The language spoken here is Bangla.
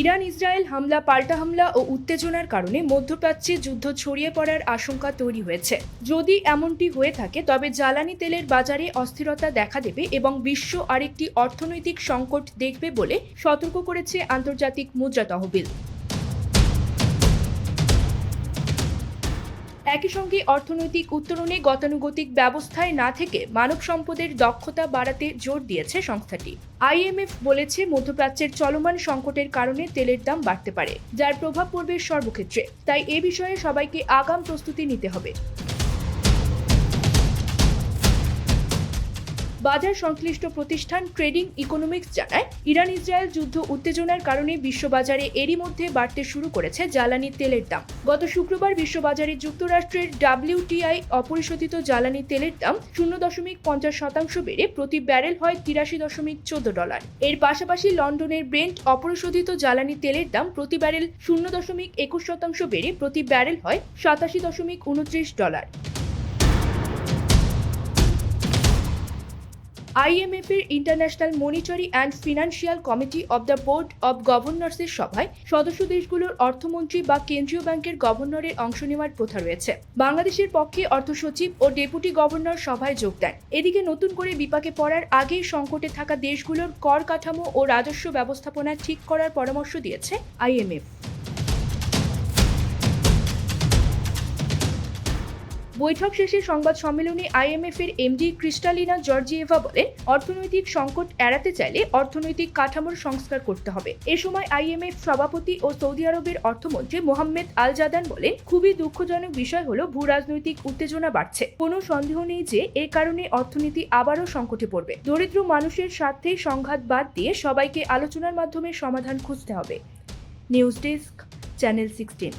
ইরান ইসরায়েল হামলা, পাল্টা হামলা ও উত্তেজনার কারণে মধ্যপ্রাচ্যে যুদ্ধ ছড়িয়ে পড়ার আশঙ্কা তৈরি হয়েছে। যদি এমনটি হয়ে থাকে, তবে জ্বালানি তেলের বাজারে অস্থিরতা দেখা দেবে এবং বিশ্ব আরেকটি অর্থনৈতিক সংকট দেখবে বলে সতর্ক করেছে আন্তর্জাতিক মুদ্রা তহবিল। একই সঙ্গে অর্থনৈতিক উত্তরণে গতানুগতিক ব্যবস্থায় না থেকে মানব সম্পদের দক্ষতা বাড়াতে জোর দিয়েছে সংস্থাটি। আইএমএফ বলেছে, মধ্যপ্রাচ্যের চলমান সংকটের কারণে তেলের দাম বাড়তে পারে, যার প্রভাব পড়বে সর্বক্ষেত্রে। তাই এ বিষয়ে সবাইকে আগাম প্রস্তুতি নিতে হবে। বাজার সংশ্লিষ্ট প্রতিষ্ঠান ট্রেডিং ইকোনমিক্স জানায়, ইরান ইসরায়েল যুদ্ধ উত্তেজনার কারণে বিশ্ববাজারে এরই মধ্যে বাড়তে শুরু করেছে জ্বালানি তেলের দাম। গত শুক্রবার বিশ্ববাজারে যুক্তরাষ্ট্রের ডাব্লিউটিআই অপরিশোধিত জ্বালানি তেলের দাম শূন্য দশমিক পঞ্চাশ শতাংশ বেড়ে প্রতি ব্যারেল হয় তিরাশি দশমিক চোদ্দ ডলার। এর পাশাপাশি লন্ডনের ব্রেন্ট অপরিশোধিত জ্বালানি তেলের দাম প্রতি ব্যারেল শূন্য দশমিক একুশ শতাংশ বেড়ে প্রতি ব্যারেল হয় সাতাশি দশমিক উনত্রিশ ডলার। আইএমএফ এর international monetary and financial committee of the board of গভর্নর্সের সভায় সদস্য দেশগুলোর অর্থমন্ত্রী বা কেন্দ্রীয় ব্যাংকের গভর্নরের অংশ নেওয়ার প্রথা রয়েছে। বাংলাদেশের পক্ষে অর্থ সচিব ও ডেপুটি গভর্নর সভায় যোগ দেন। এদিকে নতুন করে বিপাকে পড়ার আগেই সংকটে থাকা দেশগুলোর কর কাঠামো ও রাজস্ব ব্যবস্থাপনা ঠিক করার পরামর্শ দিয়েছে আইএমএফ। বৈঠক শেষে সংবাদ সম্মেলনে আইএমএফ এর এমডি ক্রিস্টালিনা জর্জিয়েভা বলেন, অর্থনৈতিক সংকট এড়াতে চাইলে অর্থনৈতিক কাঠামোর সংস্কার করতে হবে। এ সময় আইএমএফ সভাপতি ও সৌদি আরবের অর্থমন্ত্রী মোহাম্মদ আল জাদান বলেন, খুবই দুঃখজনক বিষয় হলো ভূ রাজনৈতিক উত্তেজনা বাড়ছে। কোনো সন্দেহ নেই যে এ কারণে অর্থনীতি আবারও সংকটে পড়বে। দরিদ্র মানুষের স্বার্থে সংঘাত বাদ দিয়ে সবাইকে আলোচনার মাধ্যমে সমাধান খুঁজতে হবে। News desk, channel sixteen.